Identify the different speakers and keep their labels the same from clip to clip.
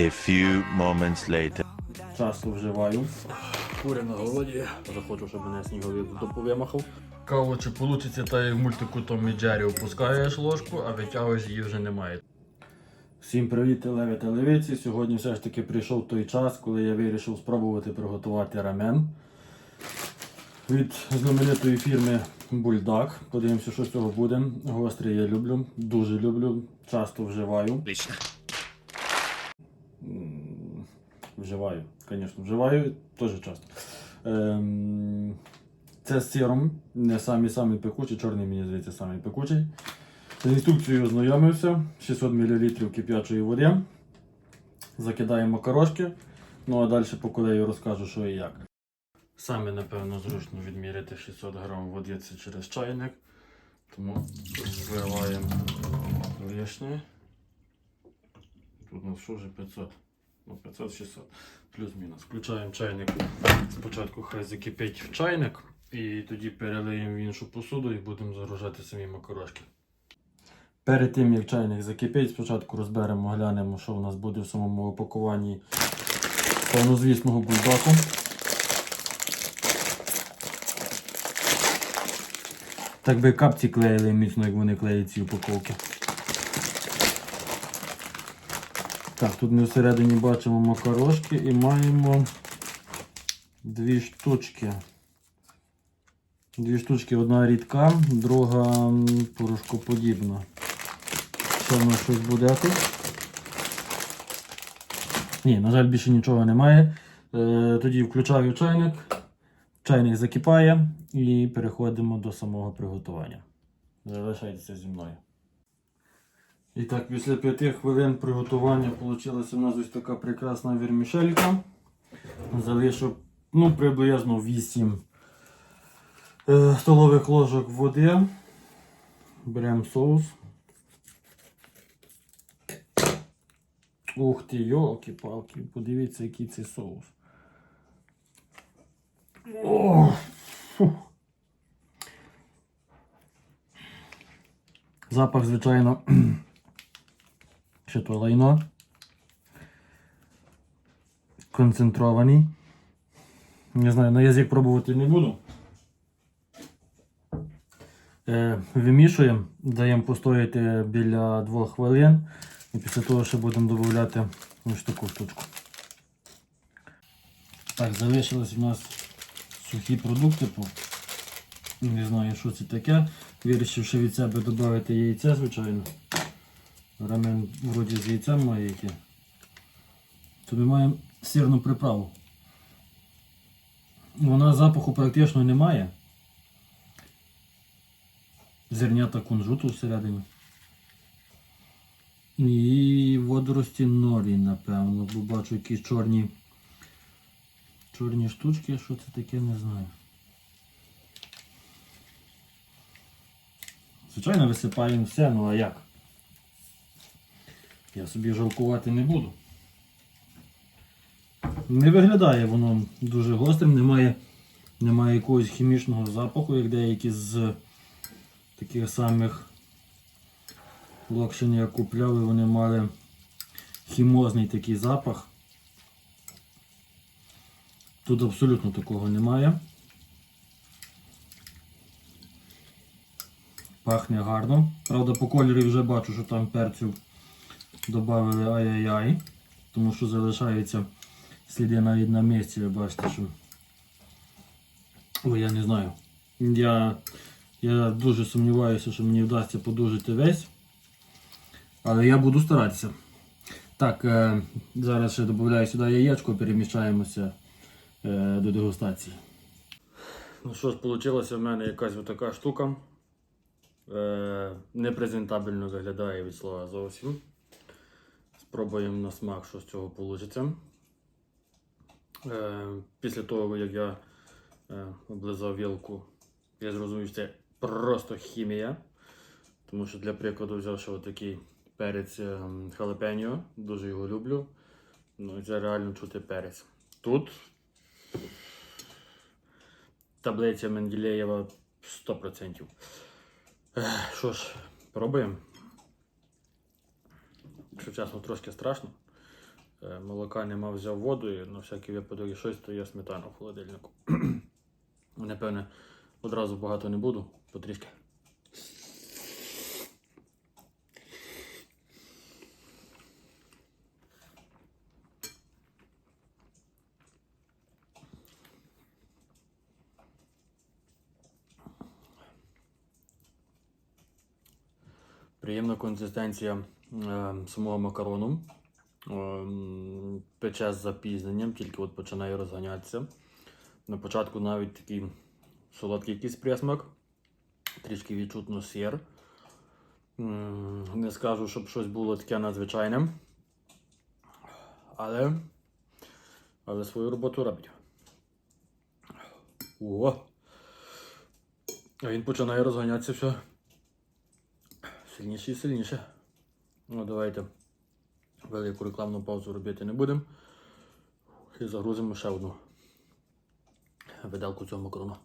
Speaker 1: A few moments later.
Speaker 2: Часто вживаю. Кури на голоді. Захочу, щоб мене сніговик в дупу вимахав. Каво, чи вийде так, як в мультику Том і Джері опускаєш ложку, а витягуєш її вже немає. Всім привіт, леві та левиці. Сьогодні все ж таки прийшов той час, коли я вирішив спробувати приготувати рамен від знаменитої фірми Бульдак. Подивимося, що з цього буде. Гострий я люблю, дуже люблю, часто вживаю.
Speaker 1: Отлично.
Speaker 2: Вживаю, звісно, вживаю теж часто. Ем, це з сиром, не самий самий пекучий, чорний, мені здається, самий пекучий. З інструкцією ознайомився. 600 мл кип'ячої води. Закидаємо макарошки. Ну а далі по колею розкажу, що і як. Саме, напевно, зручно відміряти 600 грам води це через чайник. Тому вливаємо лишнє. Тут у нас що вже 500. Ну, 500-600. Плюс-мінус. Включаємо чайник. Спочатку хай закипить в чайник. І тоді перелиємо в іншу посуду і будемо загружати самі макарошки. Перед тим як чайник закипить, спочатку розберемо, глянемо, що в нас буде в самому опакуванні повнозвісного бульбаку. Так би капці клеїли міцно, як вони клеять ці упаковки. Так, тут ми всередині бачимо макарошки і маємо дві штучки. Дві штучки, одна рідка, друга порошкоподібна. Ще в нас щось буде тут? Ні, на жаль, більше нічого немає. Е, тоді включаю чайник, чайник закипає і переходимо до самого приготування. Залишайтеся зі мною. І так, після 5 хвилин приготування вийшла у нас ось така прекрасна вермішелька. Залишу ну, приблизно 8 е, столових ложок води. Беремо соус. Ух ти, йолки-палки, подивіться, який це соус. О. Запах, звичайно, ще то лайно. Концентрований. Не знаю, на язик пробувати не буду. Е, вимішуємо, даємо постояти біля 2 хвилин. І після того ще будемо додати ось таку штучку. Так, залишились у нас сухі продукти. Не знаю, що це таке. Вирішив ще від себе додати яйця, звичайно. Рамен вроді з яйцем має яке. То ми маємо сирну приправу. Вона запаху практично не має. Зернята кунжуту всередині. І водорості норі, напевно, бо бачу якісь чорні. Чорні штучки, що це таке, не знаю. Звичайно, висипаємо все, ну а як? Я собі жалкувати не буду. Не виглядає воно дуже гострим, немає, немає якогось хімічного запаху, як деякі з таких самих локшин я купляв, і вони мали хімозний такий запах. Тут абсолютно такого немає. Пахне гарно. Правда, по кольорі вже бачу, що там перцю додали ай-яй-яй, тому що залишаються сліди навіть на місці, ви бачите, що. Ой, я не знаю. Я, я дуже сумніваюся, що мені вдасться подужити весь. Але я буду старатися. Так, е, зараз ще додаю сюди яєчко, переміщаємося е, до дегустації. Ну що ж, вийшла в мене якась така штука. Е, непрезентабельно виглядає від слова зовсім. Спробуємо на смак, що з цього вийде. Е, після того, як я е, облизав вілку, я зрозумів, що це просто хімія. Тому що для прикладу взяв ще отакий перець ем, халапеньо, дуже його люблю. Ну, і це реально чути перець. Тут таблиця Менделєєва 100%. Що ж, пробуємо. Якщо чесно, трошки страшно. Е, Молока нема, взяв воду і на всякий випадок щось, то є сметана в холодильнику. Напевне, одразу багато не буду, потрішки. Приємна консистенція е, самого макарону. Пече з запізненням, тільки от починає розганятися. На початку навіть такий солодкий якийсь присмак, трішки відчутно сир. Не скажу, щоб щось було таке надзвичайне. Але, але свою роботу робить. О! А він починає розганятися все. Сильніше і сильніше. Ну, давайте велику рекламну паузу робити не будемо. І загрузимо ще одну виделку цього макарону.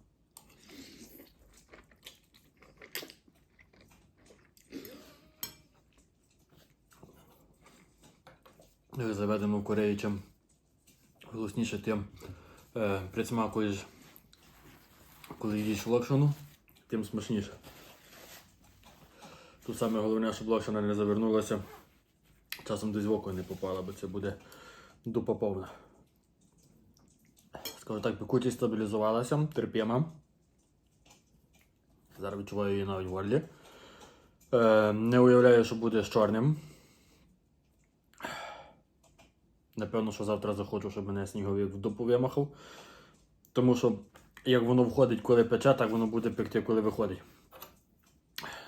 Speaker 2: Заведемо в Кореї чим голосніше тим е, присмакуєш, коли їдеш локшину, тим смачніше. Тут саме головне, щоб локшина не завернулася. Часом десь в око не попала, бо це буде дупа повна. Скажу так, пекучість стабілізувалася, терпіма. Зараз відчуваю її навіть в горлі. Е, не уявляю, що буде з чорним. Напевно, що завтра захочу, щоб мене сніговик в дупу вимахав. Тому що як воно входить, коли пече, так воно буде пекти, коли виходить.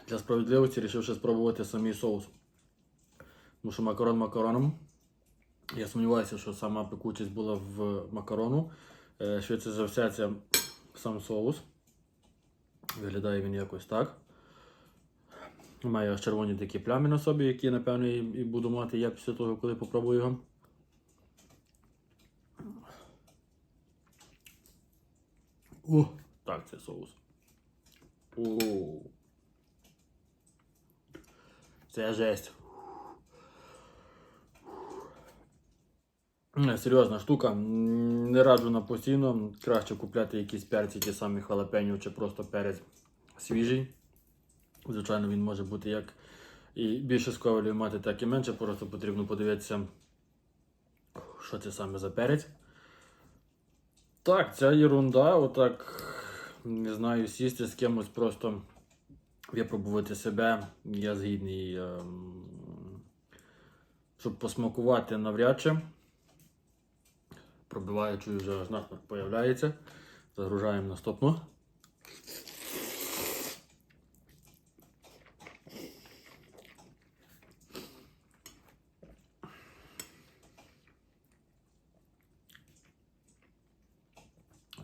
Speaker 2: Для справедливості вирішив ще спробувати самий соус. Тому що макарон макароном. Я сумніваюся, що сама пекучість була в макарону. Е, Швидше за все, це сам соус. Виглядає він якось так. Має аж червоні такі плями на собі, які, напевно, і буду мати я після того, коли попробую його. О, так, це соус. О. Це жесть. Серйозна штука. Не раджу на постійно. Краще купляти якісь перці, ті самі халапеньо чи просто перець свіжий. Звичайно, він може бути як і більше сковалів мати, так і менше. Просто потрібно подивитися, що це саме за перець. Так, ця ерунда, отак, не знаю, сісти з кимось просто випробувати себе. Я згідний, ем, щоб посмакувати навряд чи. Пробиваючи вже аж насмак появляється. Загружаємо наступну.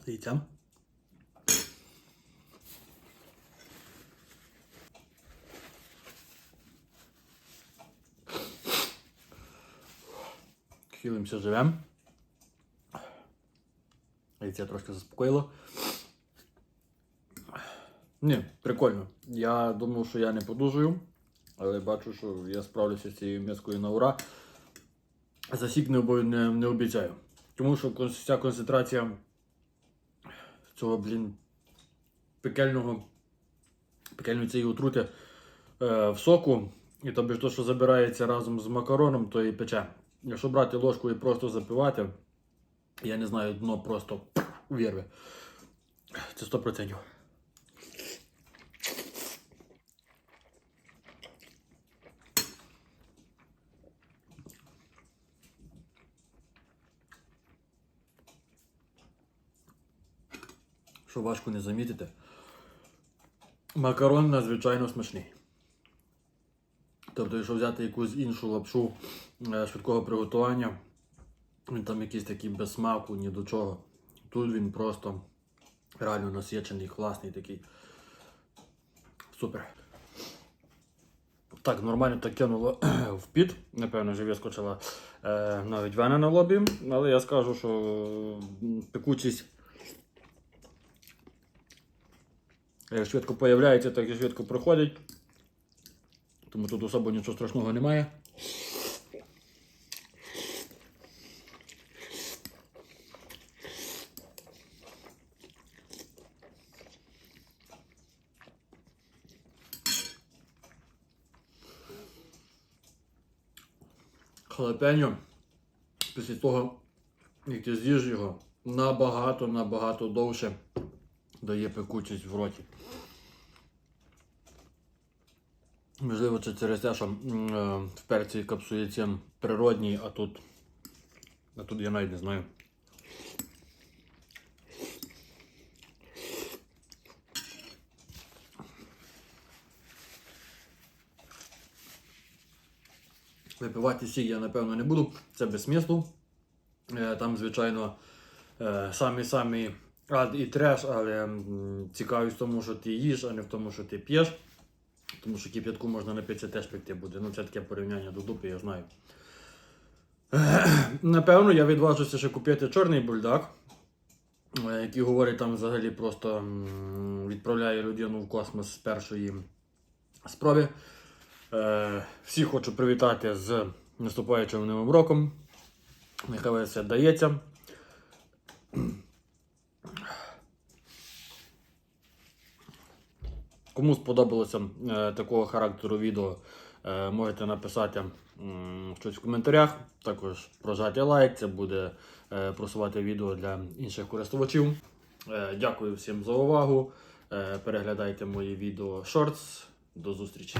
Speaker 2: З яйцем. Хилимося живем. Яйця трошки заспокоїло. Ні, прикольно. Я думав, що я не подужую, але бачу, що я справлюся з цією м'язкою на ура. Засік не, не, не обіцяю. Тому що вся концентрація цього, блін, пекельного, пекельної цієї отрути е, в соку, і тобі ж то, що забирається разом з макароном, то і пече. Якщо брати ложку і просто запивати, я не знаю, дно просто вірве. Це 100%. Що важко не замітити. Макарон надзвичайно смачний. Тобто, якщо взяти якусь іншу лапшу швидкого приготування, він там якийсь такий без смаку, ні до чого. Тут він просто реально насичений, класний такий. Супер. Так, нормально так кинуло в піт. Напевно, вже вискочила е, навіть вена на лобі, але я скажу, що пекучість як швидко появляється, так і швидко проходить. Тому тут особо нічого страшного немає. Халапеньо після того, як ти з'їж його, набагато, набагато довше дає пекучість в роті. Можливо, це через те, що е, в перці капсується природній, а тут. А тут я навіть не знаю. Випивати сік я напевно не буду, це без смісту. Е, Там, звичайно, е, самі-самі ад і треш, але цікавість в тому, що ти їш, а не в тому, що ти п'єш. Тому що кип'ятку можна напитися теж пекти буде. Ну, це таке порівняння до дупи, я знаю. Напевно, я відважуся ще купити чорний бульдак, е, який говорить там взагалі просто відправляє людину в космос з першої спроби. Е, Всіх хочу привітати з наступаючим новим роком. Нехай все вдається. Кому сподобалося е, такого характеру відео, е, можете написати щось в коментарях. Також прожати лайк, це буде просувати відео для інших користувачів. Дякую всім за увагу. Переглядайте мої відео Shorts. До зустрічі!